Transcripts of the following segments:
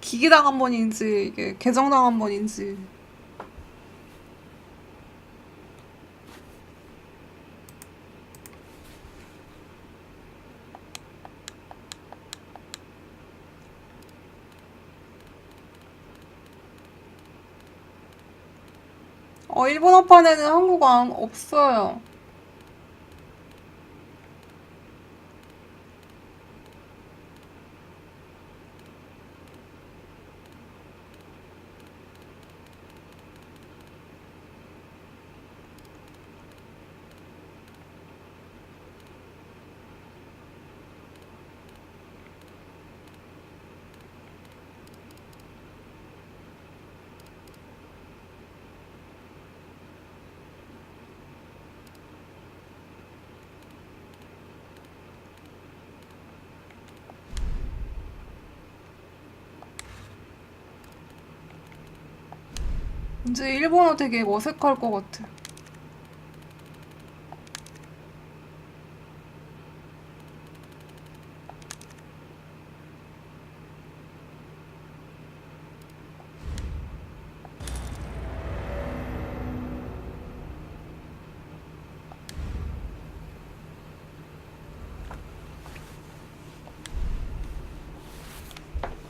기기당한 번인지 이게 개정당한 번인지 어 일본어판에는 한국어 안- 없어요. 이제 일본어 되게 어색할 것 같아.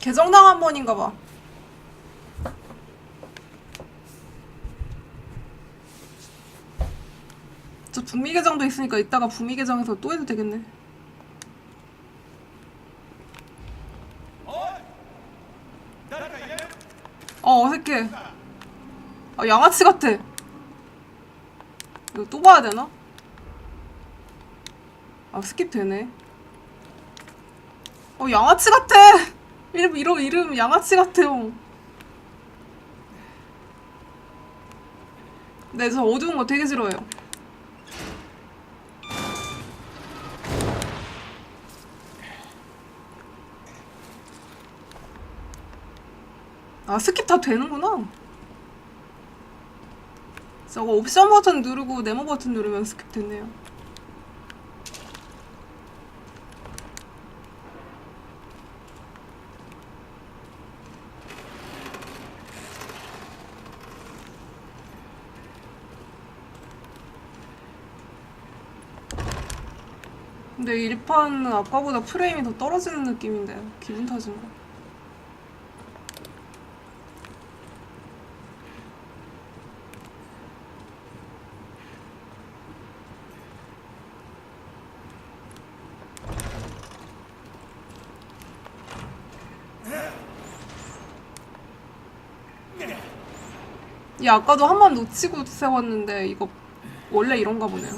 개정당 한 번인가 봐. 북미 계정도 있으니까 이따가 북미 계정에서 또 해도 되겠네. 어 어색해. 아 양아치 같아. 이거 또 봐야 되나? 아 스킵 되네. 어 양아치 같아. 이름 이름 이름 양아치 같아요. 네, 저 어두운 거 되게 싫어해요. 아, 스킵 다 되는구나. 저거 옵션 버튼 누르고 네모 버튼 누르면 스킵 됐네요. 근데 1판은 아까보다 프레임이 더 떨어지는 느낌인데 기분 탓인가? 이 아까도 한 번 놓치고 세웠는데 이거 원래 이런가 보네요.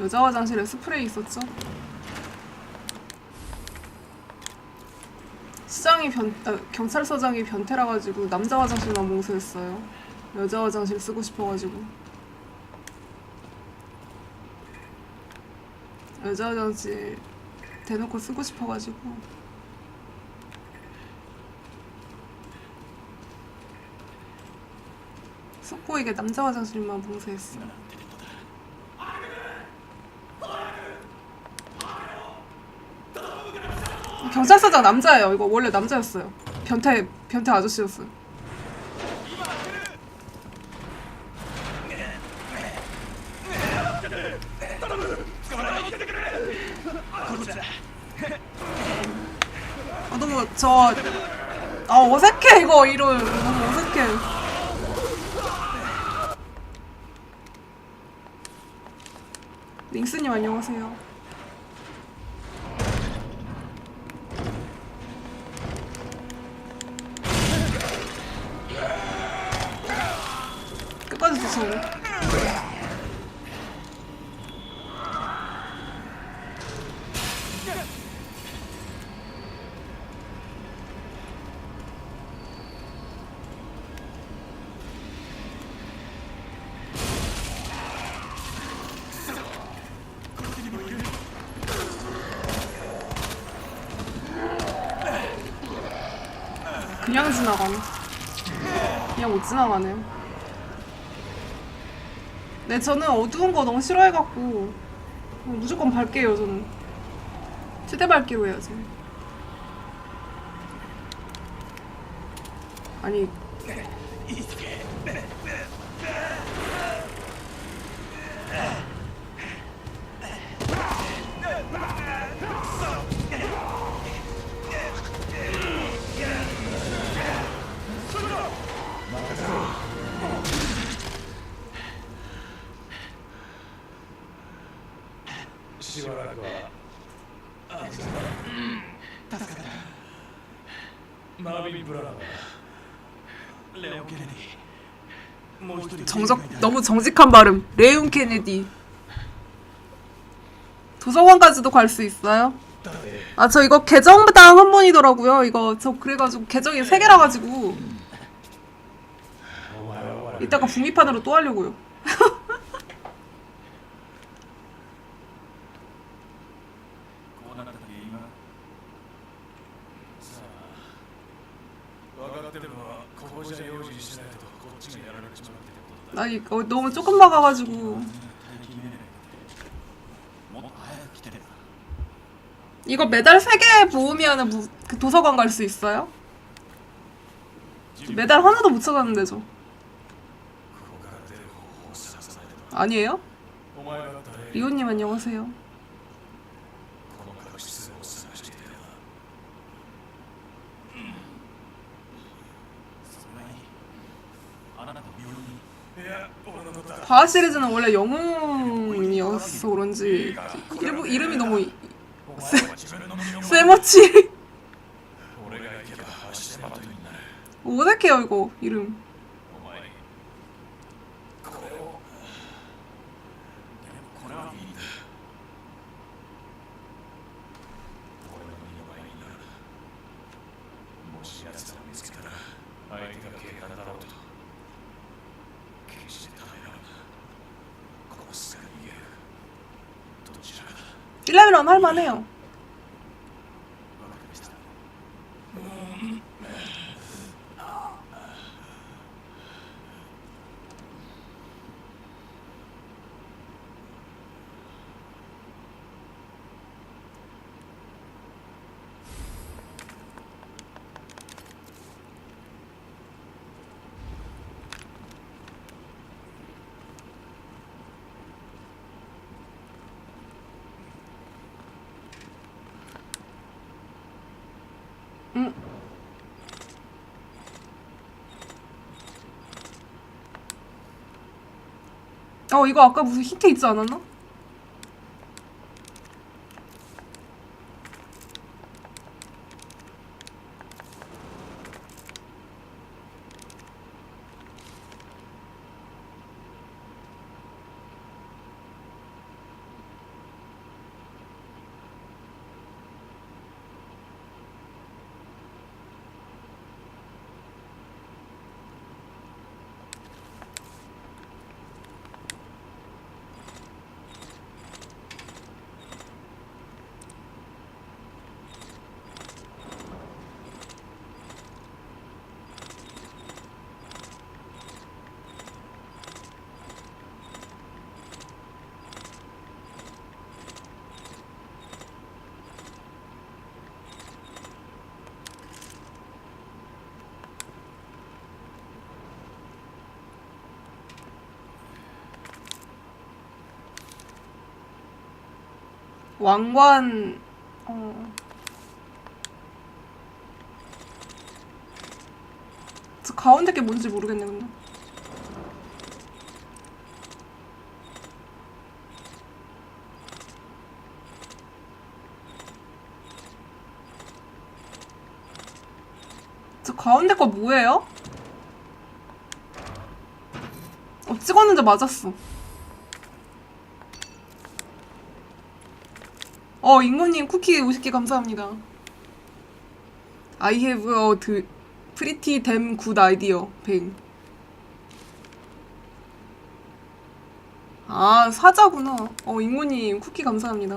여자 화장실에 스프레이 있었죠? 시장이 변, 아, 경찰서장이 변태라 가지고 남자 화장실만 봉쇄했어요. 여자 화장실 쓰고 싶어가지고. 여자 화장실 대놓고 쓰고 싶어가지고. 속보이게 남자 화장실만 봉쇄했어. 경찰서장 남자예요. 이거 원래 남자였어요. 변태 변태 아저씨였어요. 아 너무 저 아, 어색해 이거 이름 너무 어색해. 링스님 안녕하세요. 끝까지 쫓아오네. 그냥 지나가네. 그냥 못 지나가네요. 네, 저는 어두운 거 너무 싫어해갖고 어, 무조건 밝게요, 저는. 최대 밝기로 해야지. 정적 너무 정직한 발음. 레온 케네디. 도서관까지도 갈 수 있어요? 아 저 이거 계정당 한 번이더라고요. 이거 저 그래가지고 계정이 세 개라 가지고 이따가 북미판으로 또 하려고요. 아니 어, 너무 조금 막아가지고 이거 메달 3개 모으면 무, 그 도서관 갈 수 있어요? 메달 하나도 못 찾았는데 저 아니에요? 리오님 안녕하세요 과학 시리즈는 원래 영웅이었어 그런지 일부, 이름이 너무 쇠머치. 오색해요 이거 이름. 1레 음. 어 이거 아까 무슨 힌트 있지 않았나? 왕관 어. 저 가운데 게 뭔지 모르겠네 근데 저 가운데 거 뭐예요? 어 찍었는데 맞았어 어, 잉모님 쿠키 50개 감사합니다. I have a 드, pretty damn good idea. 100. 아, 사자구나. 어, 잉모님 쿠키 감사합니다.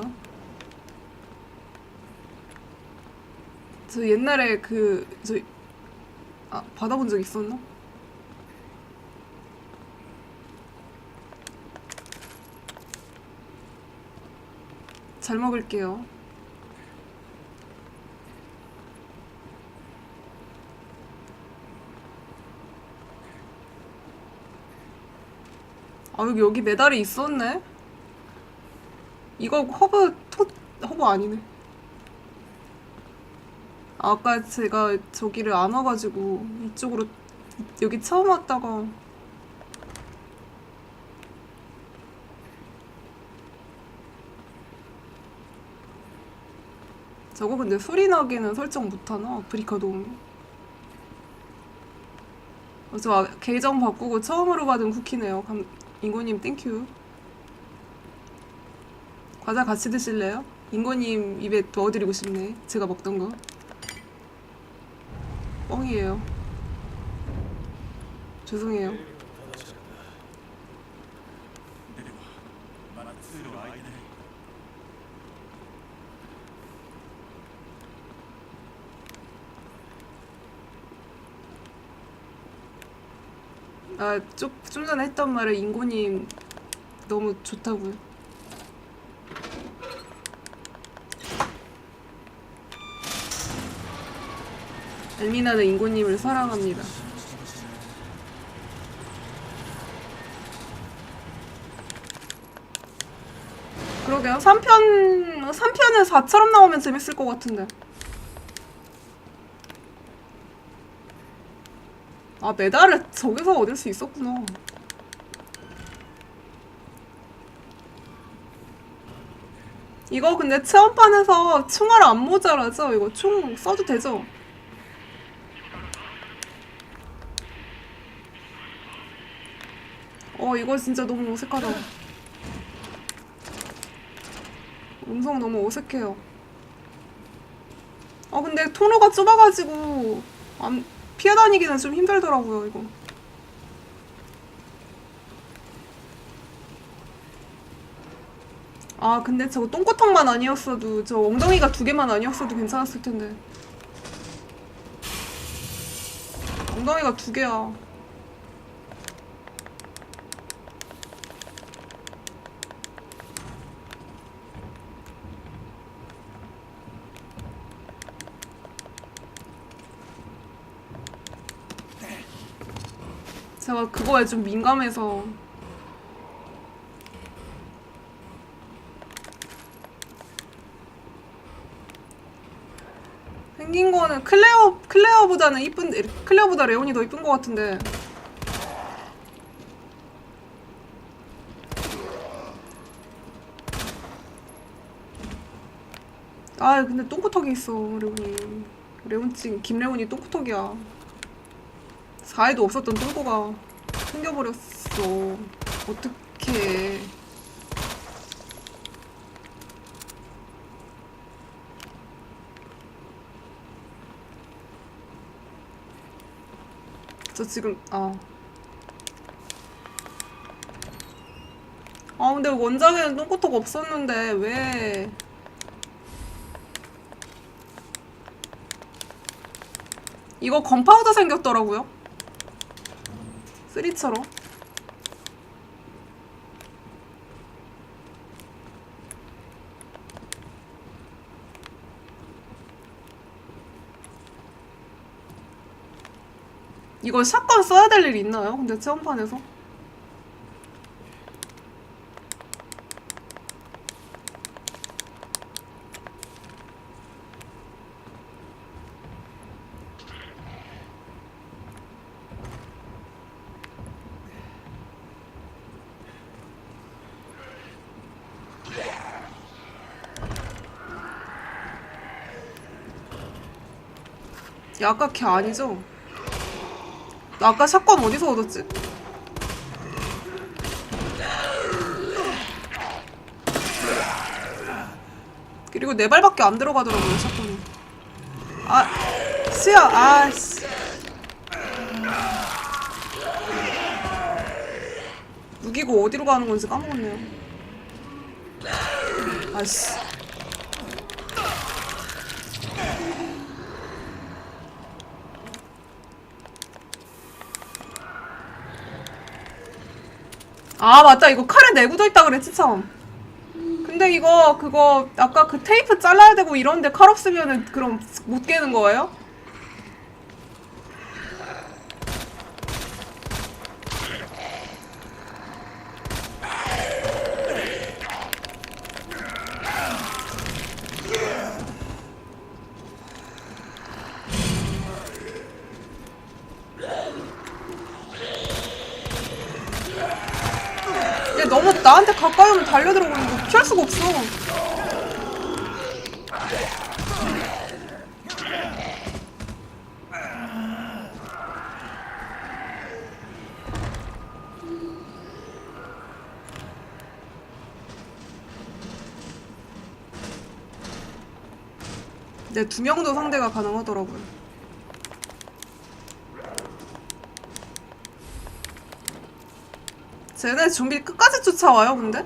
저 옛날에 그, 저, 아, 받아본 적 있었나? 잘 먹을게요. 아 여기 여기 메달이 있었네. 이거 허브 토 허브 아니네. 아까 제가 저기를 안 와가지고 이쪽으로 여기 처음 왔다가 저거 근데 소리 나기는 설정 못하나? 아프리카 돔. 어, 저 아- 계정 바꾸고 처음으로 받은 쿠키네요. 감, 인고님 땡큐. 과자 같이 드실래요? 인고님 입에 넣어드리고 싶네. 제가 먹던 거. 뻥이에요. 죄송해요. 아, 좀, 좀 전에 했던 말을 인고님 너무 좋다고요. 엘미나는 인고님을 사랑합니다. 그러게요. 3편, 3편에 4처럼 나오면 재밌을 것 같은데. 아, 메달을 저기서 얻을 수 있었구나. 이거 근데 체험판에서 총알 안 모자라죠? 이거 총 써도 되죠? 어, 이거 진짜 너무 어색하다. 음성 너무 어색해요. 아, 근데 통로가 좁아가지고, 안, 피해 다니기는 좀 힘들더라고요, 이거. 아, 근데 저거 똥꼬탕만 아니었어도, 저 엉덩이가 두 개만 아니었어도 괜찮았을 텐데. 엉덩이가 두 개야. 제가 그거에 좀 민감해서. 생긴 거는 클레어 클레어보다는 이쁜 클레어보다 레온이 더 이쁜 것 같은데. 아 근데 똥구턱이 있어 레온이. 레온찡 김레온이 똥구턱이야 4에도 없었던 똥꼬가 생겨버렸어. 어떡해. 저 지금, 아. 아, 근데 원작에는 똥꼬턱 없었는데, 왜. 이거 건파우더 생겼더라고요. 쓰리처럼 이거 샷건 써야 될 일 있나요? 근데 체험판에서? 야, 아까 걔 아니죠? 나 아까 샷건 어디서 얻었지? 그리고 네 발밖에 안 들어가더라고요, 샷건이. 아, 씨야, 아, 씨. 무기고 어디로 가는 건지 까먹었네요. 아씨. 아 맞다 이거 칼에 내구도 있다 그랬지 참 근데 이거 그거 아까 그 테이프 잘라야 되고 이런데 칼 없으면은 그럼 못 깨는 거예요? 얘 너무 나한테 가까이 오면 달려들어오는 거 피할 수가 없어. 네, 두 명도 상대가 가능하더라고요. 쟤네 좀비 끝까지 쫓아와요, 근데?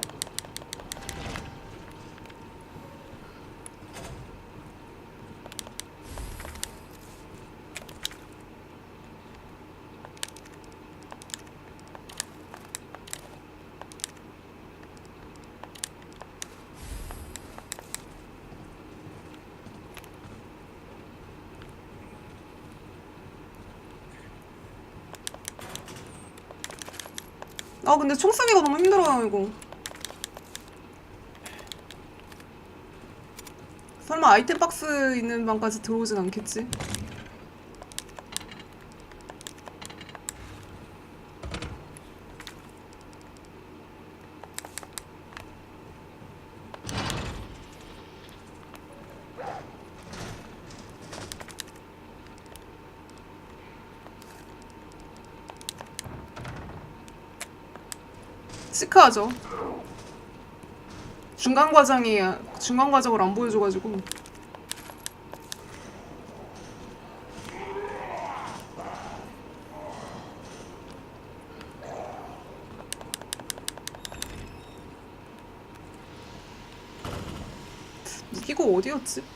아 근데 총 쏘기가 너무 힘들어요 이거 설마 아이템 박스 있는 방까지 들어오진 않겠지? 시크하죠. 중간 과정이 중간 과정을 안 보여줘가지고 무기가 어디였지?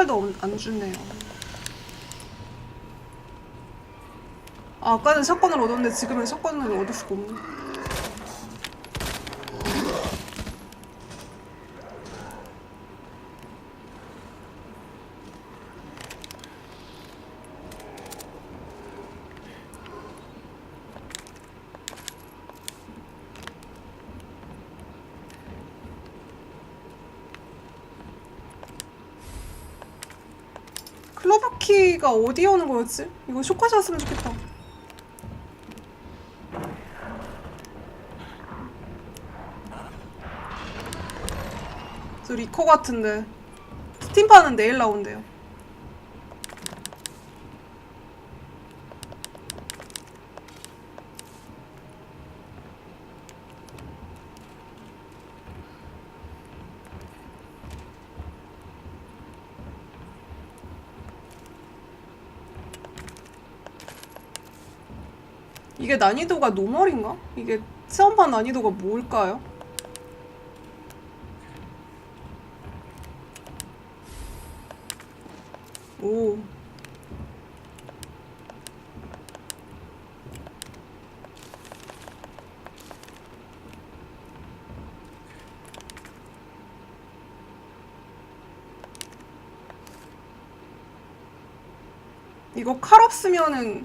총알도 안- 안 주네요. 아, 아까는 샷건을 얻었는데 지금은 샷건을 얻을 수가 없네. 키가 어디에 오는 거였지? 이거 쇼카시였으면 좋겠다. 저 리코 같은데 스팀파는 내일 나온대요. 이게 난이도가 노멀인가? 이게 체험판 난이도가 뭘까요? 오. 이거 칼 없으면은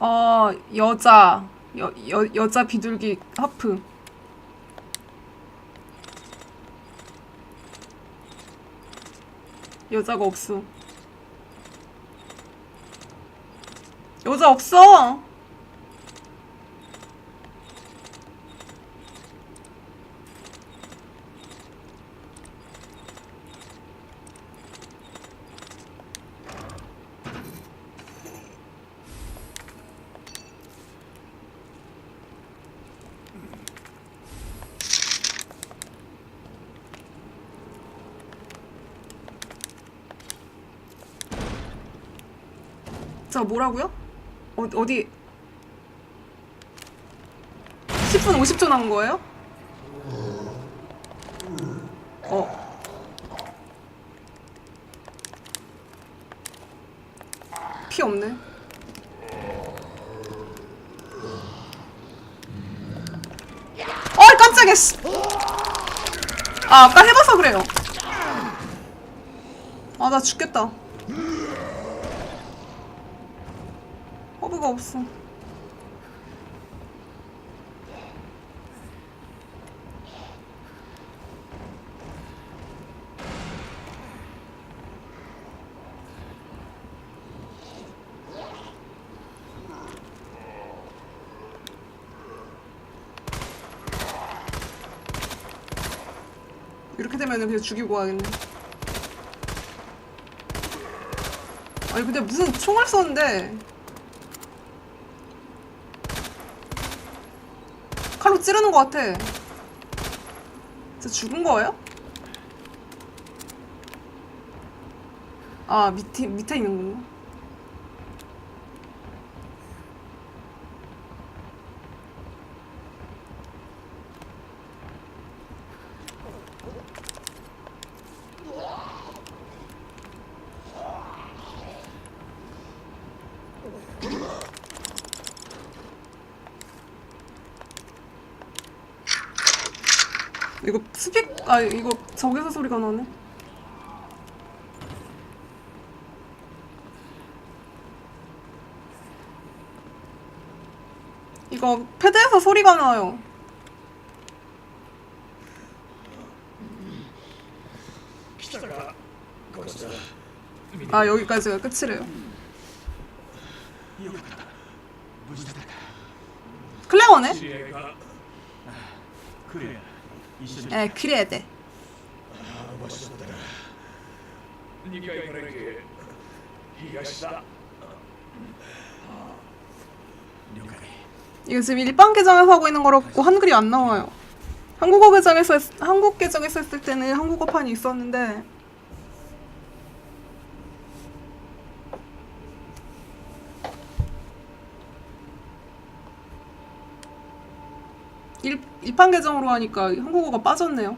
어 여자 여, 여 여자 비둘기 하프. 여자가 없어. 여자 없어 저 뭐라고요? 어, 어디 10분 50초 남은 거예요? 어. 피 없네. 어, 깜짝이야. 씨. 아, 아까 해봐서 그래요. 아, 나 죽겠다. 없어. 이렇게 되면 그냥 죽이고 가겠네. 아니 근데 무슨 총을 쏘는데 칼로 찌르는 것 같아. 진짜 죽은 거예요? 아 밑에 밑에 있는구나. 이거 스픽 아 이거 저기서 소리가 나네. 이거 패드에서 소리가 나요. 아 여기까지가 끝이래요. 에, 그래야 돼. 아, 멋있다. 네가 이번에 게 이것이다. 이거 지금 일반 계정에서 하고 있는 거라고 한글이 안 나와요. 한국어 계정에서 했, 한국 계정에서 했을 때는 한국어판이 있었는데 입판 계정으로 하니까 한국어가 빠졌네요.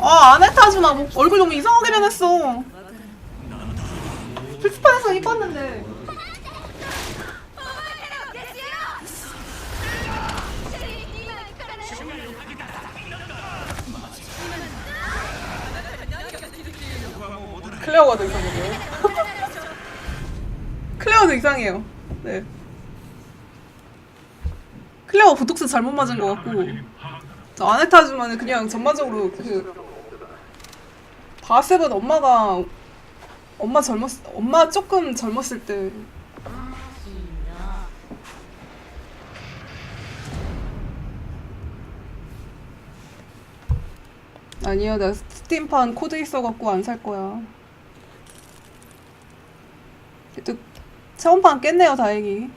아, 아네타주나 얼굴 너무 이상하게 변했어. 필수판에서 입었는데. 클레어가 더 이상해요. 클레어도 이상해요. 네. 클레어 보톡스 잘못 맞은 것 같고 저 아네타즈마는 그냥 전반적으로 그 바셉은 엄마가 엄마 젊었 엄마 조금 젊었을 때 아니야 나 스팀판 코드 있어갖고 안 살 거야 그래도 체험판 깼네요 다행히